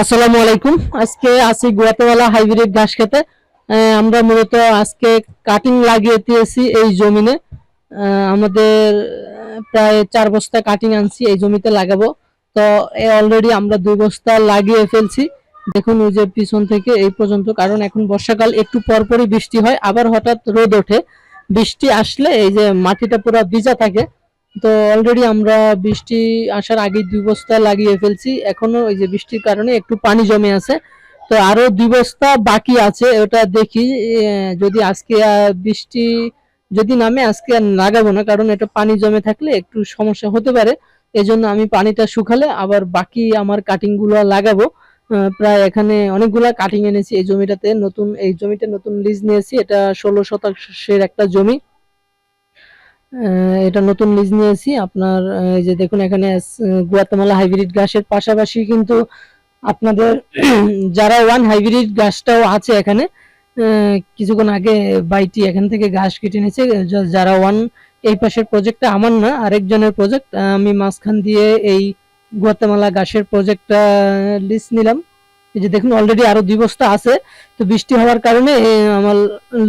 আসসালামু আলাইকুম। আজকে আছি গুয়াতেমালা হাইব্রিড ঘাস খেতে। আমরা মূলত আজকে কাটিং লাগিয়ে দিয়েছি এই জমিনে। আমাদের প্রায় চার বস্তা কাটিং আনছি, এই জমিতে লাগাবো। তো অলরেডি আমরা দুই বস্তা লাগিয়ে ফেলছি। দেখুন ওই যে পিছন থেকে এই পর্যন্ত, কারণ এখন বর্ষাকাল, একটু পরপরই বৃষ্টি হয়, আবার হঠাৎ রোদ ওঠে। বৃষ্টি আসলে এই যে মাটিটা পুরো ভিজা থাকে তো অলরেডি আমরা বৃষ্টি আসার আগে দুই বস্তা লাগিয়ে ফেলছি। এখনও ওই যে বৃষ্টির কারণে একটু পানি জমে আছে। তো আরও দুই বস্তা বাকি আছে, ওটা দেখি যদি আজকে বৃষ্টি যদি নামে, আজকে আর লাগাবো না, কারণ এটা পানি জমে থাকলে একটু সমস্যা হতে পারে। এজন্য আমি পানিটা শুকালে আবার বাকি আমার কাটিংগুলো লাগাবো প্রায় এখানে অনেকগুলা কাটিং এনেছি এই জমিটাতে। নতুন, এই জমিটা নতুন লিজ নিয়েছি, এটা ষোলো শতাংশের একটা জমি। এটা নতুন লিজ নিয়েছি। আপনার এই যে দেখুন এখানে গুয়াতেমালা হাইব্রিড ঘাসের পাশাপাশি কিন্তু আপনাদের যারা ওয়ান হাইব্রিড ঘাসটাও আছে এখানে কিছুক্ষণ আগে বাইটি এখান থেকে ঘাস কেটে নিয়েছে। যারা ওয়ান, এই পাশের প্রজেক্টটা আমার না, আরেকজনের প্রজেক্ট, আমি মাঝখান দিয়ে এই গুয়াতেমালা ঘাসের প্রজেক্টটা লিস্ট নিলাম। এই যে দেখুন অলরেডি আরও দুই বস্তা আছে। তো বৃষ্টি হওয়ার কারণে আমার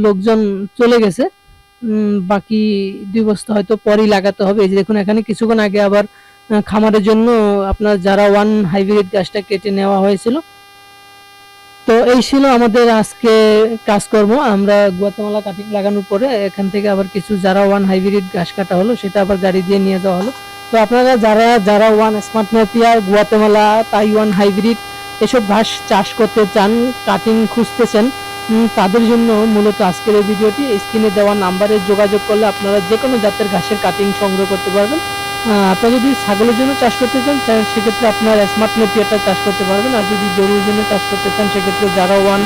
লোকজন চলে গেছে। বাকি দুই বস্তা হয়তো পরেই লাগাতে হবে। এই যে দেখুন, এখানে কিছুক্ষণ আগে আবার খামারের জন্য আপনার যারা ওয়ান হাইব্রিড গাছটা কেটে নেওয়া হয়েছিল, তো এই ছিল আমাদের আজকে কাজকর্ম। আমরা গুয়াতেমালা কাটিং লাগানোর পরে এখান থেকে আবার কিছু যারা ওয়ান হাইব্রিড ঘাস কাটা হলো, সেটা আবার গাড়ি দিয়ে নিয়ে যাওয়া হলো। তো আপনারা যারা যারা one smart Napier Guatemala, Taiwan hybrid এসব ঘাস চাষ করতে চান কাটিং খুঁজতেছেন তাদের জন্য মূলত আজকের এই ভিডিওটি। স্ক্রিনে দেওয়া নাম্বারে যোগাযোগ করলে আপনারা যে কোনো জাতের ঘাসের কাটিং সংগ্রহ করতে পারবেন। আপনারা যদি ছাগলের জন্য চাষ করতে চান সেক্ষেত্রে আপনার স্মার্ট নেপিয়ারটা চাষ করতে পারবেন। আর যদি গরুর জন্য চাষ করতে চান, সেক্ষেত্রে যারা ওয়ান